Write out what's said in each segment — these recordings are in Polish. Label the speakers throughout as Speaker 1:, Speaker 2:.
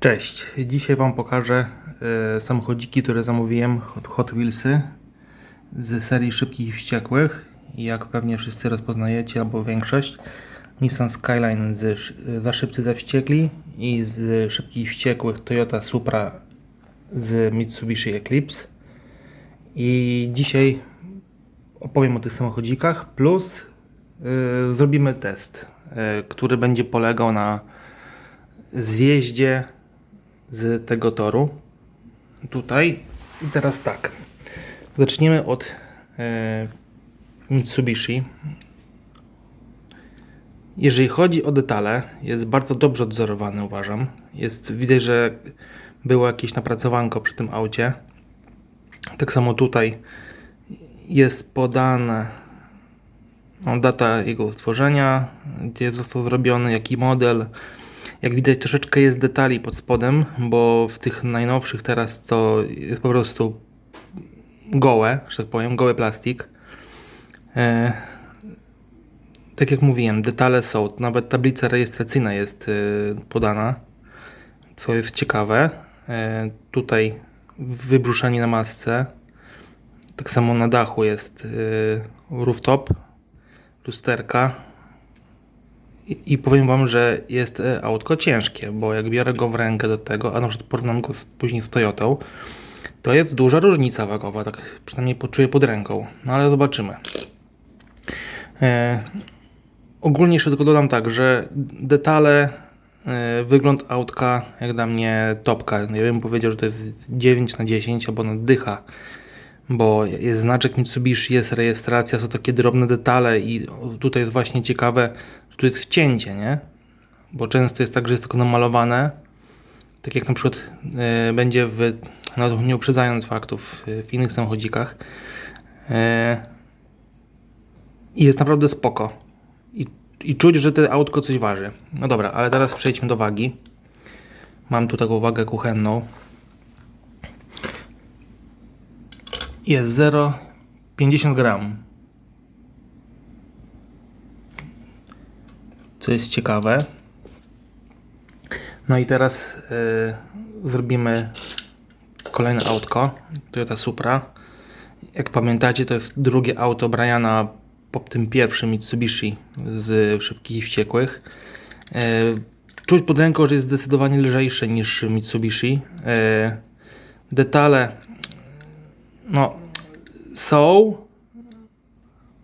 Speaker 1: Cześć, dzisiaj Wam pokażę e, samochodziki, które zamówiłem od Hot Wheelsy z serii Szybkich i Wściekłych. Jak pewnie wszyscy rozpoznajecie, albo większość, Nissan Skyline z Za Szybcy Za Wściekli i z Szybkich i Wściekłych Toyota Supra z Mitsubishi Eclipse. I dzisiaj opowiem o tych samochodzikach, plus y, zrobimy test, y, który będzie polegał na zjeździe z tego toru. Tutaj i teraz tak. Zaczniemy od e, Mitsubishi. Jeżeli chodzi o detale, jest bardzo dobrze odzorowany, uważam. Jest, widać, że było jakieś napracowanko przy tym aucie. Tak samo tutaj jest podane no, data jego stworzenia, gdzie został zrobiony, jaki model. Jak widać, troszeczkę jest detali pod spodem, bo w tych najnowszych teraz to jest po prostu gołe, że tak powiem, goły plastik. E, tak jak mówiłem, detale są, nawet tablica rejestracyjna jest e, podana, co jest ciekawe. E, tutaj wybruszenie na masce, tak samo na dachu jest e, rooftop, lusterka, i, powiem Wam, że jest e, autko ciężkie, bo jak biorę go w rękę do tego, a na przykład porównam go z, później z Toyotą, to jest duża różnica wagowa, tak przynajmniej poczuję pod ręką. No ale zobaczymy. E, ogólnie jeszcze tylko dodam tak, że detale, e, wygląd autka, jak dla mnie topka. Ja bym powiedział, że to jest 9 na 10 albo naddycha bo jest znaczek Mitsubishi, jest rejestracja, są takie drobne detale i tutaj jest właśnie ciekawe, tu jest wcięcie, nie? Bo często jest tak, że jest tylko namalowane, tak jak na przykład e, będzie w, no nie uprzedzając faktów, e, w innych samochodzikach. E, I jest naprawdę spoko. I, I czuć, że to autko coś waży. No dobra, ale teraz przejdźmy do wagi. Mam tu taką wagę kuchenną. jest 0,50 gram. Co jest ciekawe. No i teraz yy, zrobimy kolejne autko. Toyota Supra. Jak pamiętacie, to jest drugie auto Briana po tym pierwszym Mitsubishi z Szybkich i Wściekłych. Yy, czuć pod ręką, że jest zdecydowanie lżejsze niż Mitsubishi. Yy, detale no, są,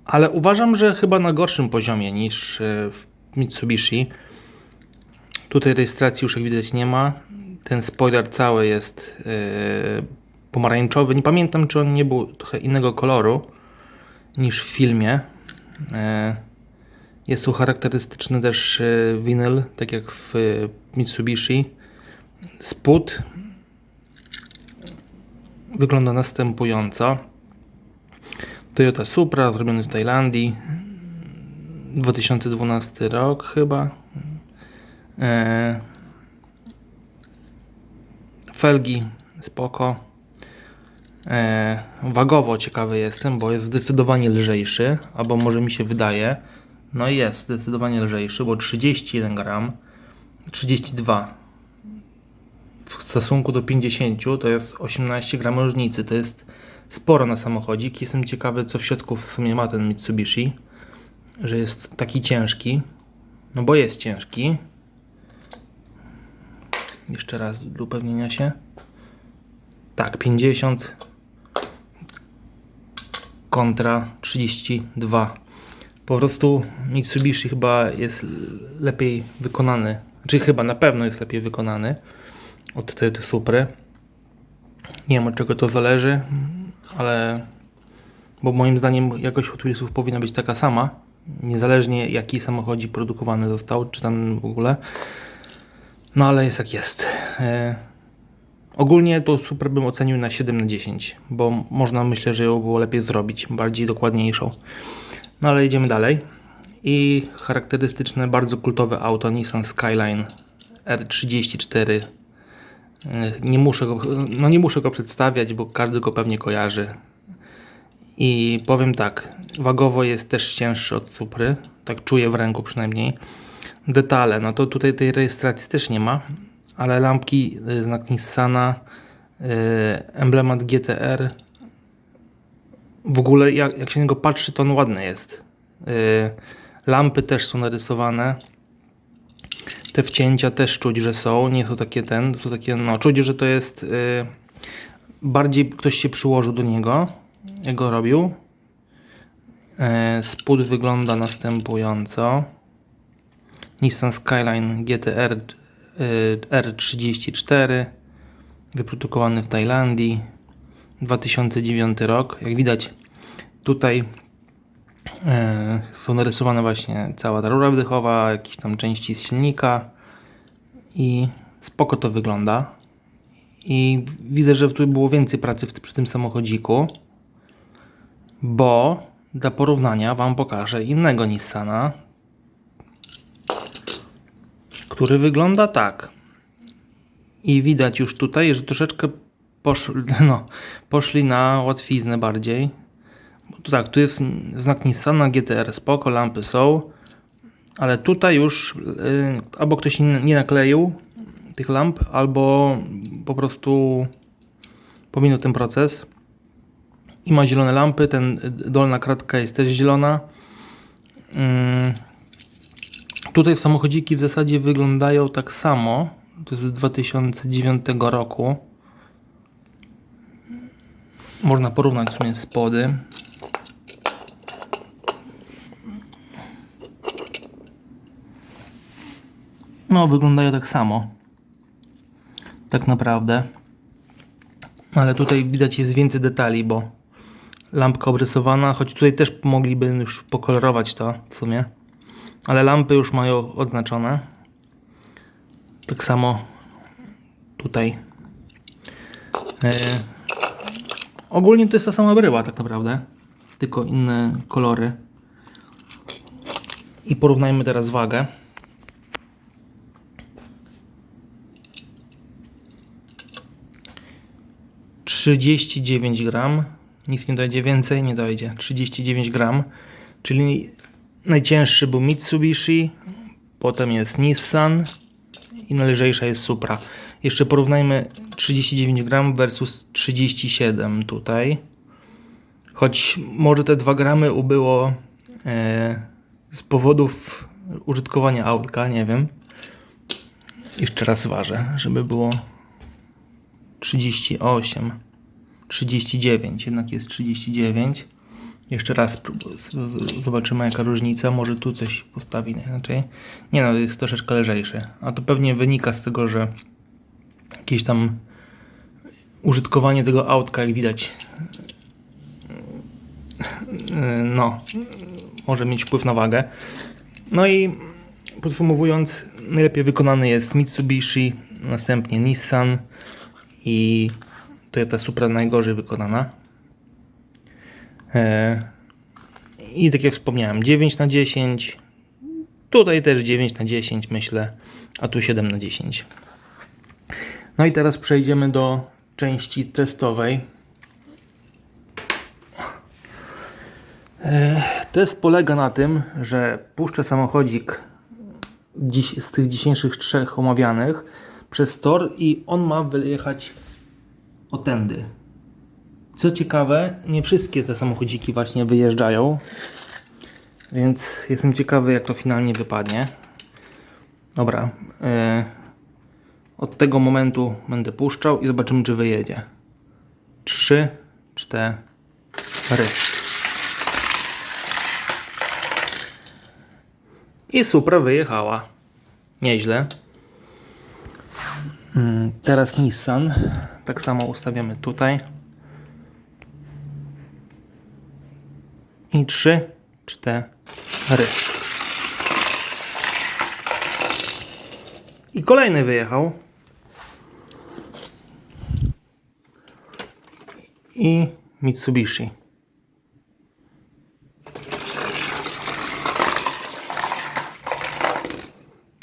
Speaker 1: ale uważam, że chyba na gorszym poziomie niż w Mitsubishi. Tutaj rejestracji już jak widać nie ma. Ten spoiler cały jest yy, pomarańczowy. Nie pamiętam, czy on nie był trochę innego koloru niż w filmie. Yy, jest tu charakterystyczny też yy, winyl, tak jak w Mitsubishi. Spód wygląda następująco. Toyota Supra, zrobiony w Tajlandii. 2012 rok chyba. E... Felgi spoko. E... Wagowo ciekawy jestem, bo jest zdecydowanie lżejszy, albo może mi się wydaje. No jest zdecydowanie lżejszy, bo 31 gram, 32 w stosunku do 50 to jest 18 gram różnicy. To jest sporo na samochodzik. Jestem ciekawy, co w środku w sumie ma ten Mitsubishi, że jest taki ciężki. No bo jest ciężki. Jeszcze raz do upewnienia się. Tak, 50 kontra 32. Po prostu Mitsubishi chyba jest lepiej wykonany. Znaczy chyba na pewno jest lepiej wykonany od tej Supry. Nie wiem od czego to zależy, ale bo moim zdaniem jakość Hot powinna być taka sama, niezależnie jaki samochodzik produkowany został, czy tam w ogóle. No ale jest jak jest. E, ogólnie to Super bym ocenił na 7 na 10, bo można myślę, że ją było lepiej zrobić, bardziej dokładniejszą. No ale idziemy dalej. I charakterystyczne, bardzo kultowe auto Nissan Skyline R34 nie muszę go, no nie muszę go przedstawiać, bo każdy go pewnie kojarzy. I powiem tak, wagowo jest też cięższy od Supry, tak czuję w ręku przynajmniej. Detale, no to tutaj tej rejestracji też nie ma, ale lampki, y, znak Nissana, y, emblemat GTR. W ogóle jak, jak się na niego patrzy, to on ładny jest. Y, Lampy też są narysowane. Te wcięcia też czuć, że są. Nie są takie ten, są takie, no czuć, że to jest bardziej ktoś się przyłożył do niego, go robił. E, Spód wygląda następująco. Nissan Skyline GTR y, R34 wyprodukowany w Tajlandii 2009 rok. Jak widać tutaj e, są narysowane właśnie cała ta rura wdechowa, jakieś tam części z silnika i spoko to wygląda. I widzę, że tu było więcej pracy przy tym samochodziku, bo dla porównania Wam pokażę innego Nissana, który wygląda tak. I widać już tutaj, że troszeczkę poszli, no, poszli na łatwiznę bardziej. Bo tu tak, tu jest znak Nissana GTR, spoko, lampy są, ale tutaj już y, albo ktoś nie nakleił tych lamp, albo po prostu pominął ten proces. I ma zielone lampy, ten y, dolna kratka jest też zielona. Ym, Tutaj samochodziki w zasadzie wyglądają tak samo. To jest z 2009 roku. Można porównać w sumie spody. No, wyglądają tak samo. Tak naprawdę. Ale tutaj widać jest więcej detali, bo lampka obrysowana, choć tutaj też mogliby już pokolorować to w sumie. Ale lampy już mają odznaczone. Tak samo tutaj. E, ogólnie to jest ta sama bryła tak naprawdę. Tylko inne kolory. I porównajmy teraz wagę. Trzydzieści dziewięć gram. Nic nie dojdzie więcej, nie dojdzie. 39 gram. Czyli najcięższy był Mitsubishi, potem jest Nissan i najlżejsza jest Supra. Jeszcze porównajmy 39 gram versus 37 tutaj. Choć może te 2 gramy ubyło e, z powodów użytkowania autka, nie wiem. Jeszcze raz ważę, żeby było 38, 39, jednak jest 39. Jeszcze raz zobaczymy jaka różnica, może tu coś postawi inaczej. Nie no, jest troszeczkę lżejszy, a to pewnie wynika z tego, że jakieś tam użytkowanie tego autka, jak widać, no, może mieć wpływ na wagę. No i podsumowując, najlepiej wykonany jest Mitsubishi, następnie Nissan i Toyota Supra najgorzej wykonana. E, I tak jak wspomniałem, 9 na 10. Tutaj też 9 na 10 myślę, a tu 7 na 10. No i teraz przejdziemy do części testowej. E, Test polega na tym, że puszczę samochodzik z tych dzisiejszych trzech omawianych przez tor i on ma wyjechać o. Co ciekawe, nie wszystkie te samochodziki właśnie wyjeżdżają, więc jestem ciekawy, jak to finalnie wypadnie. Dobra, e, od tego momentu będę puszczał i zobaczymy, czy wyjedzie. 3, 4. I Supra wyjechała. Nieźle. Mm, Teraz Nissan. Tak samo ustawiamy tutaj. I trzy, cztery. I kolejny wyjechał. I Mitsubishi.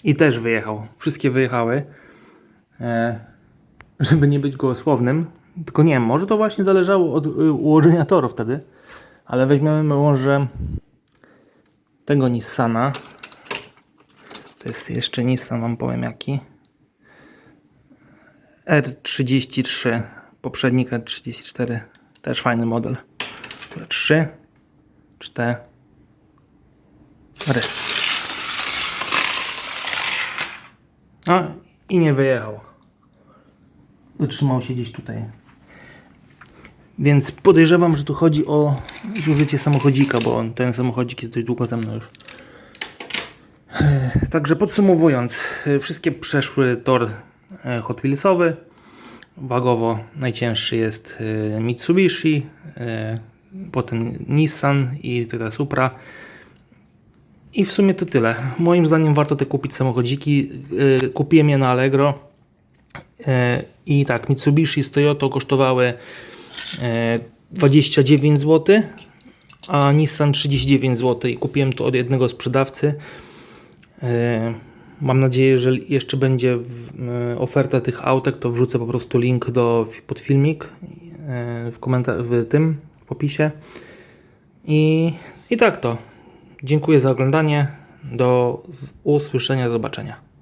Speaker 1: I też wyjechał. Wszystkie wyjechały. E, żeby nie być gołosłownym. Tylko nie wiem, może to właśnie zależało od y, ułożenia toru wtedy. Ale weźmiemy może tego Nissana. To jest jeszcze Nissan, wam powiem jaki. R33, poprzednik R34, też fajny model. Dobra, 3, 4, A i nie wyjechał. Wytrzymał się gdzieś tutaj. Więc podejrzewam, że tu chodzi o zużycie samochodzika, bo ten samochodzik jest dość długo ze mną już. Także podsumowując, e, wszystkie przeszły tor e, Hot Wheelsowy. Wagowo najcięższy jest e, Mitsubishi, potem Nissan i Toyota Supra. I w sumie to tyle. Moim zdaniem warto te kupić samochodziki. Kupiłem je na Allegro. E, I tak, Mitsubishi z Toyota kosztowały e, 29 zł, a Nissan 39 zł. I kupiłem to od jednego sprzedawcy. E, Mam nadzieję, że jeszcze będzie e, oferta tych autek, to wrzucę po prostu link do, pod filmik e, w w tym, w opisie. I, I tak to. Dziękuję za oglądanie. Do usłyszenia, zobaczenia.